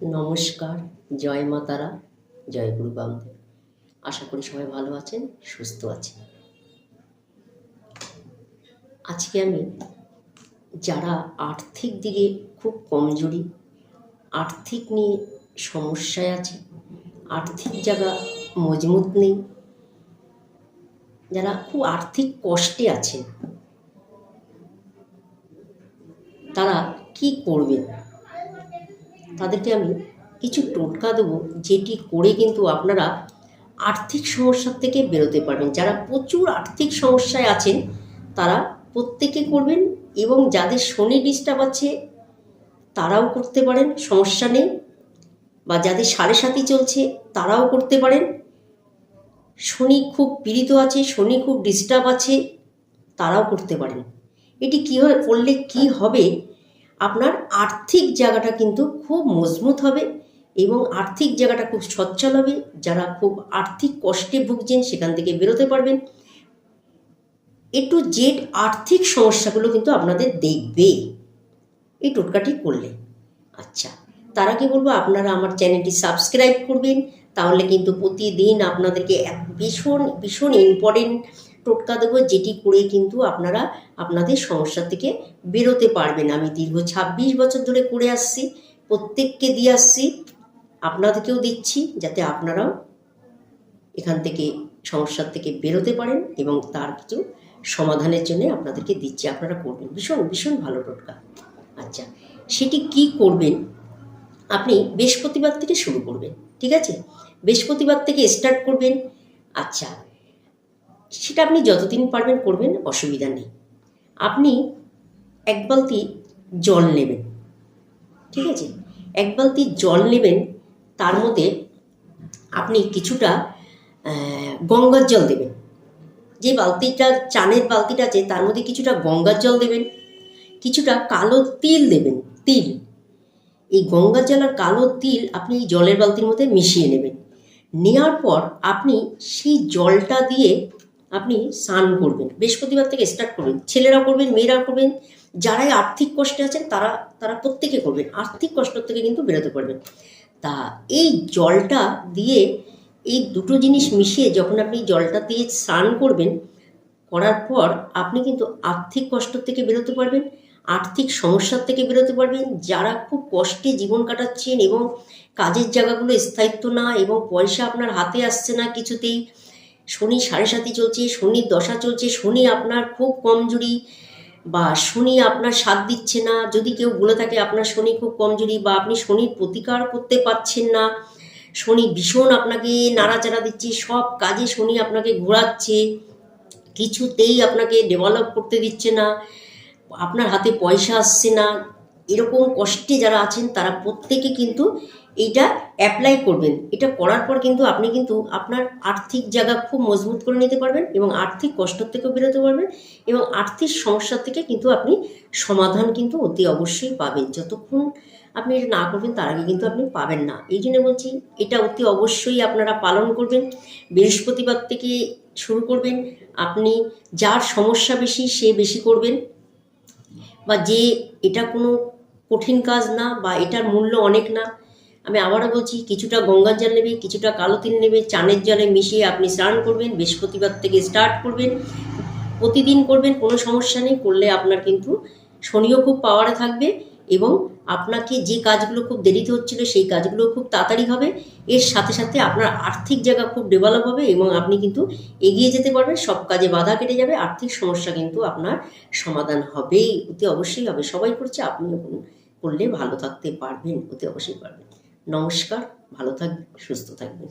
নমস্কার, জয় মা তারা, জয় গুরু বামদেব। আশা করি সবাই ভালো আছেন, সুস্থ আছেন। আজকে আমি যারা আর্থিক দিকে খুব কমজোরি, আর্থিক নিয়ে সমস্যায় আছে, আর্থিক জায়গা মজবুত নেই, যারা খুব আর্থিক কষ্টে আছেন, তারা কি করবেন? তাদেরকে আমি কিছু টোটকা দেবো, যেটি করে কিন্তু আপনারা আর্থিক সমস্যার থেকে বেরোতে পারবেন। যারা প্রচুর আর্থিক সমস্যায় আছেন, তারা প্রত্যেকে করবেন এবং যাদের শনি ডিস্টার্ব আছে, তারাও করতে পারেন, সমস্যা নেই। বা যাদের সাড়ে সাথী চলছে, তারাও করতে পারেন। শনি খুব পীড়িত আছে, শনি খুব ডিস্টার্ব আছে, তারাও করতে পারেন। এটি কী হয় করলে কি হবে আপনার আর্থিক জায়গাটা কিন্তু খুব মজবুত হবে এবং আর্থিক জায়গাটা খুব সচ্ছল হবে। যারা খুব আর্থিক কষ্টে ভুগছেন সেখান থেকে বেরোতে পারবেন। একটু জেড আর্থিক সমস্যাগুলো কিন্তু আপনাদের দেখবে। এই টোটকাটি করলে। আচ্ছা তার আগে বলব, আপনারা আমার চ্যানেলটি সাবস্ক্রাইব করবেন। তাহলে কিন্তু প্রতিদিন আপনাদেরকে এক ভীষণ ভীষণ ইম্পর্টেন্ট টোটকা দেবো, যেটি করে কিন্তু আপনারা আপনাদের সমস্যা থেকে বেরোতে পারবেন। আমি দীর্ঘ ছাব্বিশ বছর ধরে করে আসছি, প্রত্যেককে দিয়ে আসছি, আপনাদেরকেও দিচ্ছি, যাতে আপনারাও এখান থেকে সমস্যার থেকে বেরোতে পারেন এবং তার কিছু সমাধানের জন্য আপনাদেরকে দিচ্ছি, আপনারা করবেন। ভীষণ ভীষণ ভালো টোটকা। আচ্ছা সেটি কি করবেন? আপনি বৃহস্পতিবার থেকে শুরু করবেন, ঠিক আছে? বৃহস্পতিবার থেকে স্টার্ট করবেন। আচ্ছা সেটা আপনি যতদিন পারবেন করবেন, অসুবিধা নেই। আপনি এক বালতি জল নেবেন, ঠিক আছে? এক বালতি জল নেবেন, তার মধ্যে আপনি কিছুটা গঙ্গার জল দেবেন। যে বালতিটা, চানের বালতিটা আছে, তার মধ্যে কিছুটা গঙ্গার জল দেবেন, কিছুটা কালো তিল দেবেন, তিল। এই গঙ্গার জল আর কালো তিল আপনি এই জলের বালতির মধ্যে মিশিয়ে নেবেন। নেওয়ার পর আপনি সেই জলটা দিয়ে আপনি স্নান করবেন, বৃহস্পতিবার থেকে স্টার্ট করবেন ছেলেরা করবেন মেয়েরা করবেন, যারাই আর্থিক কষ্টে আছেন তারা তারা প্রত্যেকে করবেন, আর্থিক কষ্ট থেকে কিন্তু বেরোতে পারবেন তা এই জলটা দিয়ে এই দুটো জিনিস মিশিয়ে যখন আপনি জলটা দিয়ে স্নান করবেন, করার পর আপনি কিন্তু আর্থিক কষ্ট থেকে বেরোতে পারবেন আর্থিক সমস্যার থেকে বেরোতে পারবেন যারা খুব কষ্টে জীবন কাটাচ্ছেন এবং কাজের জায়গাগুলো স্থায়িত্ব না এবং পয়সা আপনার হাতে আসছে না কিছুতেই শনি সাড়ে সাথী চলছে, শনির দশা চলছে, শনি আপনার খুব কমজোরি বা শনি আপনার সাথ দিচ্ছে না। যদি কেউ বলে থাকে আপনার শনি খুব কমজোরি বা আপনি শনির প্রতিকার করতে পারছেন না, শনি ভীষণ আপনাকে নাড়াচাড়া দিচ্ছে, সব কাজে শনি আপনাকে ঘোরাচ্ছে, কিছুতেই আপনাকে ডেভেলপ করতে দিচ্ছে না, আপনার হাতে পয়সা আসছে না। এরকম কষ্টে যারা আছেন, তারা প্রত্যেকে কিন্তু এইটা অ্যাপ্লাই করবেন। এটা করার পর কিন্তু আপনি কিন্তু আপনার আর্থিক জায়গা খুব মজবুত করে নিতে পারবেন এবং আর্থিক কষ্ট থেকেও বেরোতে পারবেন এবং আর্থিক সমস্যা থেকে কিন্তু আপনি সমাধান কিন্তু অতি অবশ্যই পাবেন। যতক্ষণ আপনি এটা না করবেন, তার আগে কিন্তু আপনি পাবেন না। এই জন্য বলছি, এটা অতি অবশ্যই আপনারা পালন করবেন। বৃহস্পতিবার থেকে শুরু করবেন। আপনি যার সমস্যা বেশি, সে বেশি করবেন। বা যে এটা কোনো কঠিন কাজ না বা এটার মূল্য অনেক না। আমি আবারও বলছি, কিছুটা গঙ্গার জল নেবে, কিছুটা কালো তিল নেবে, চানের জলে মিশিয়ে আপনি স্নান করবেন, বৃহস্পতিবার থেকে স্টার্ট করবেন, প্রতিদিন করবেন, কোনো সমস্যা নেই, করলে আপনার কিন্তু শনিও খুব পাওয়ারে থাকবে এবং আপনাকে যে কাজগুলো খুব দেরিতে হচ্ছিল সেই কাজগুলো খুব তাড়াতাড়ি হবে। এর সাথে সাথে আপনার আর্থিক জায়গা খুব ডেভেলপ হবে এবং আপনি কিন্তু এগিয়ে যেতে পারবেন, সব কাজে বাধা কেটে যাবে, আর্থিক সমস্যা কিন্তু আপনার সমাধান হবেই, অতি অবশ্যই হবে। সবাই করছে, আপনিও করুন। করলে ভালো থাকতে পারবেন অতি অবশ্যই পারবেন। নমস্কার ভালো থাকবেন সুস্থ থাকবেন।